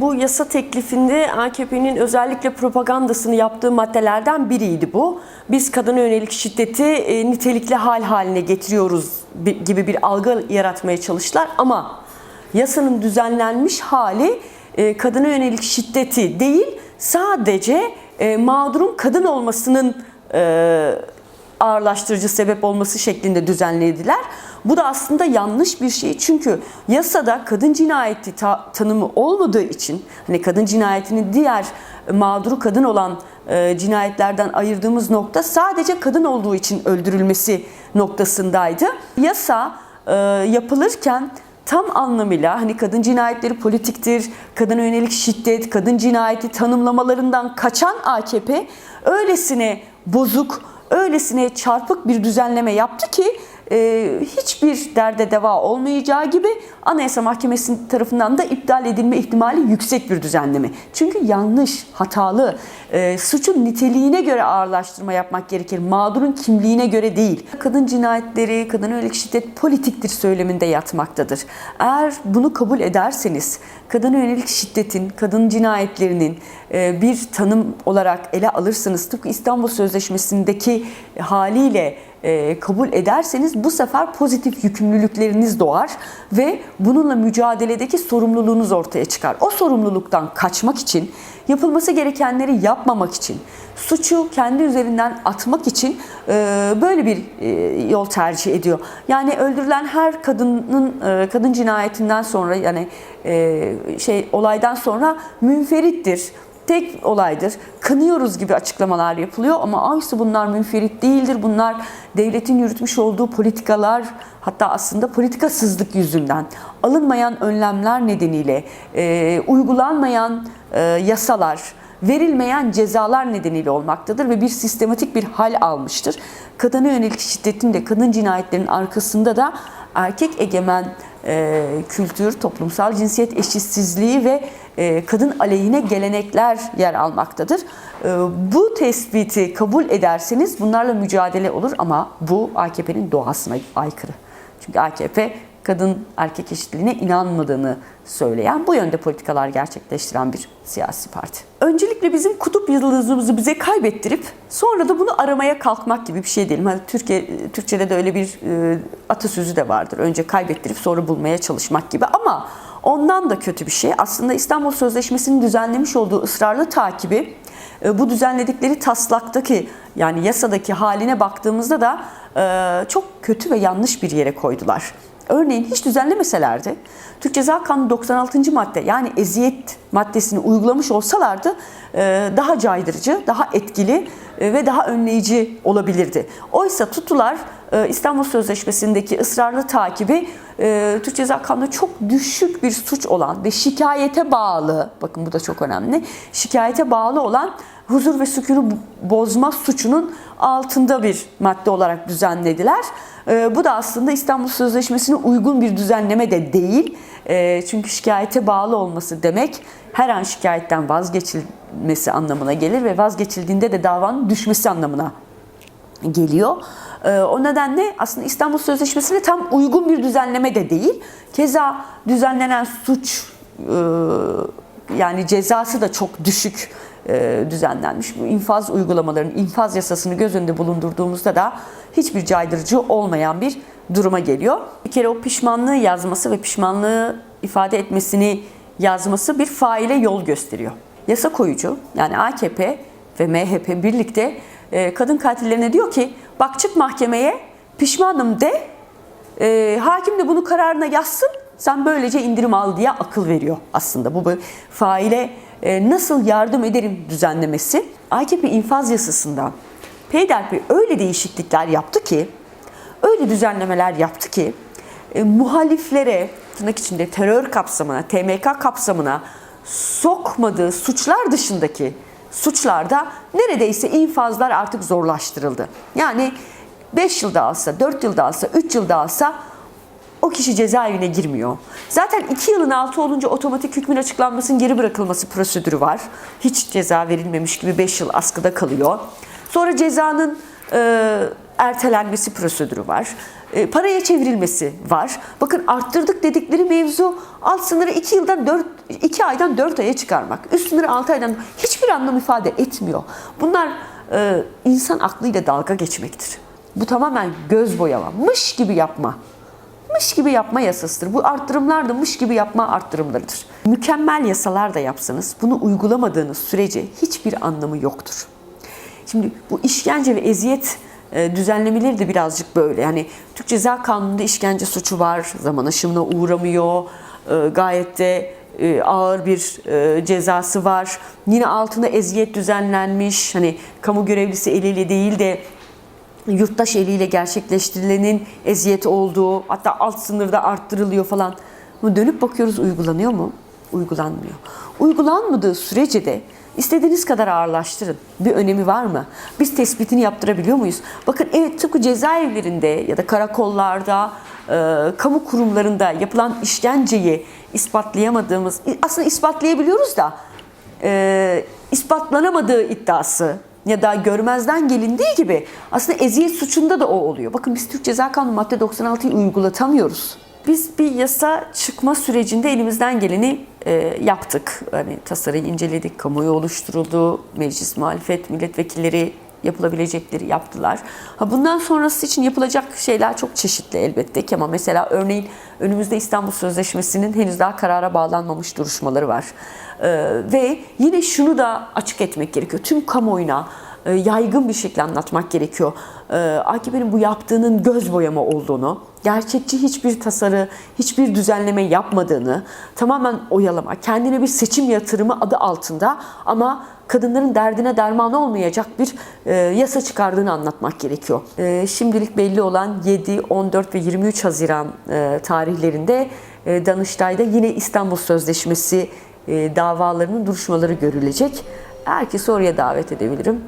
bu yasa teklifinde AKP'nin özellikle propagandasını yaptığı maddelerden biriydi bu. Biz kadına yönelik şiddeti e, nitelikli hal haline getiriyoruz bi- gibi bir algı yaratmaya çalıştılar ama yasanın düzenlenmiş hali e, kadına yönelik şiddeti değil sadece e, mağdurun kadın olmasının e, ağırlaştırıcı sebep olması şeklinde düzenlediler. Bu da aslında yanlış bir şey. Çünkü yasada kadın cinayeti ta- tanımı olmadığı için hani kadın cinayetinin diğer mağduru kadın olan e, cinayetlerden ayırdığımız nokta sadece kadın olduğu için öldürülmesi noktasındaydı. Yasa e, yapılırken tam anlamıyla hani kadın cinayetleri politiktir, kadına yönelik şiddet, kadın cinayeti tanımlamalarından kaçan AKP öylesine bozuk, öylesine çarpık bir düzenleme yaptı ki e, hiçbir derde deva olmayacağı gibi Anayasa Mahkemesi tarafından da iptal edilme ihtimali yüksek bir düzenleme. Çünkü yanlış, hatalı, e, suçun niteliğine göre ağırlaştırma yapmak gerekir. Mağdurun kimliğine göre değil. Kadın cinayetleri, kadına yönelik şiddet politiktir söyleminde yatmaktadır. Eğer bunu kabul ederseniz kadına yönelik şiddetin, kadın cinayetlerinin e, bir tanım olarak ele alırsınız. Tıpkı İstanbul Sözleşmesi'ndeki haliyle e, kabul ederseniz bu sefer pozitif yükümlülükleriniz doğar ve bununla mücadeledeki sorumluluğunuz ortaya çıkar. O sorumluluktan kaçmak için, yapılması gerekenleri yapmamak için, suçu kendi üzerinden atmak için e, böyle bir e, yol tercih ediyor. Yani öldürülen her kadının kadın cinayetinden sonra yani şey olaydan sonra münferittir tek olaydır. Kınıyoruz gibi açıklamalar yapılıyor ama oysa bunlar münferit değildir. Bunlar devletin yürütmüş olduğu politikalar hatta aslında politikasızlık yüzünden alınmayan önlemler nedeniyle e, uygulanmayan e, yasalar, verilmeyen cezalar nedeniyle olmaktadır ve bir sistematik bir hal almıştır. Kadına yönelik şiddetin de kadın cinayetlerinin arkasında da erkek egemen e, kültür, toplumsal cinsiyet eşitsizliği ve e, kadın aleyhine gelenekler yer almaktadır. E, bu tespiti kabul ederseniz bunlarla mücadele olur ama bu AKP'nin doğasına aykırı. Çünkü AKP kadın erkek eşitliğine inanmadığını söyleyen, bu yönde politikalar gerçekleştiren bir siyasi parti. Öncelikle bizim kutup yıldızımızı bize kaybettirip sonra da bunu aramaya kalkmak gibi bir şey değil. Hani Türkiye Türkçede de öyle bir e, atasözü de vardır. Önce kaybettirip sonra bulmaya çalışmak gibi ama ondan da kötü bir şey. Aslında İstanbul Sözleşmesi'nin düzenlemiş olduğu ısrarlı takibi e, bu düzenledikleri taslaktaki yani yasadaki haline baktığımızda da e, çok kötü ve yanlış bir yere koydular. Örneğin hiç düzenlemeselerdi Türk Ceza Kanunu 96. madde yani eziyet maddesini uygulamış olsalardı e, daha caydırıcı, daha etkili e, ve daha önleyici olabilirdi. Oysa tuttular e, İstanbul Sözleşmesi'ndeki ısrarlı takibi Türk Ceza Kanunu'nda çok düşük bir suç olan ve şikayete bağlı, bakın bu da çok önemli, şikayete bağlı olan huzur ve sükunu bozma suçunun altında bir madde olarak düzenlediler. E, bu da aslında İstanbul Sözleşmesi'ne uygun bir düzenleme de değil. E, çünkü şikayete bağlı olması demek her an şikayetten vazgeçilmesi anlamına gelir ve vazgeçildiğinde de davanın düşmesi anlamına geliyor. Ee, O nedenle aslında İstanbul Sözleşmesi'ne tam uygun bir düzenleme de değil. Keza düzenlenen suç e, yani cezası da çok düşük e, düzenlenmiş. Bu infaz uygulamalarının, infaz yasasını göz önünde bulundurduğumuzda da hiçbir caydırıcı olmayan bir duruma geliyor. Bir kere o pişmanlığı yazması ve pişmanlığı ifade etmesini yazması bir faile yol gösteriyor. Yasa koyucu yani AKP ve MHP birlikte e, kadın katillerine diyor ki bak çık mahkemeye pişmanım de e, hakim de bunu kararına yazsın sen böylece indirim al diye akıl veriyor aslında. Bu böyle faile nasıl yardım ederim düzenlemesi. AKP infaz yasasında peyderpey öyle değişiklikler yaptı ki öyle düzenlemeler yaptı ki e, muhaliflere tırnak içinde terör kapsamına, TMK kapsamına sokmadığı suçlar dışındaki suçlarda neredeyse infazlar artık zorlaştırıldı. Yani 5 yılda alsa, 4 yılda alsa, 3 yılda alsa o kişi cezaevine girmiyor. Zaten 2 yılın altı olunca otomatik hükmün açıklanmasının geri bırakılması prosedürü var. Hiç ceza verilmemiş gibi 5 yıl askıda kalıyor. Sonra cezanın e, ertelenmesi prosedürü var. E, paraya çevrilmesi var. Bakın arttırdık dedikleri mevzu alt sınırı 2 yıldan 4 2 aydan 4 aya çıkarmak, üst sınırı 6 aydan hiçbir anlam ifade etmiyor. Bunlar e, insan aklıyla dalga geçmektir. Bu tamamen göz boyama, mış gibi yapma. Mış gibi yapma yasasıdır. Bu arttırımlar da mış gibi yapma arttırımlarıdır. Mükemmel yasalar da yapsanız bunu uygulamadığınız sürece hiçbir anlamı yoktur. Şimdi bu işkence ve eziyet e, düzenlemeleri de birazcık böyle. Yani Türk Ceza Kanunu'nda işkence suçu var, zaman aşımına uğramıyor, e, gayet de e, ağır bir cezası var. Yine altında eziyet düzenlenmiş. Hani kamu görevlisi eliyle değil de yurttaş eliyle gerçekleştirilenin eziyet olduğu, hatta alt sınırda arttırılıyor falan. Ama dönüp bakıyoruz uygulanıyor mu? Uygulanmıyor. Uygulanmadığı sürece de istediğiniz kadar ağırlaştırın. Bir önemi var mı? Biz tespitini yaptırabiliyor muyuz? Bakın evet tıpkı cezaevlerinde ya da karakollarda, e, kamu kurumlarında yapılan işkenceyi ispatlayamadığımız, aslında ispatlayabiliyoruz da e, ispatlanamadığı iddiası ya da görmezden gelindiği gibi aslında eziyet suçunda da o oluyor. Bakın biz Türk Ceza Kanunu madde 96'yı uygulatamıyoruz. Biz bir yasa çıkma sürecinde elimizden geleni e, yaptık. Hani tasarıyı inceledik, kamuoyu oluşturuldu, meclis, muhalefet, milletvekilleri yapılabilecekleri yaptılar. Ha bundan sonrası için yapılacak şeyler çok çeşitli elbette ki ama mesela örneğin önümüzde İstanbul Sözleşmesi'nin henüz daha karara bağlanmamış duruşmaları var. Ee, ve yine şunu da açık etmek gerekiyor. Tüm kamuoyuna e, yaygın bir şekilde anlatmak gerekiyor. Ee, AKP'nin bu yaptığının göz boyama olduğunu, gerçekçi hiçbir tasarı, hiçbir düzenleme yapmadığını, tamamen oyalama, kendine bir seçim yatırımı adı altında ama kadınların derdine derman olmayacak bir e, yasa çıkardığını anlatmak gerekiyor. E, şimdilik belli olan 7, 14 ve 23 Haziran e, tarihlerinde e, Danıştay'da yine İstanbul Sözleşmesi e, davalarının duruşmaları görülecek. Herkesi oraya davet edebilirim.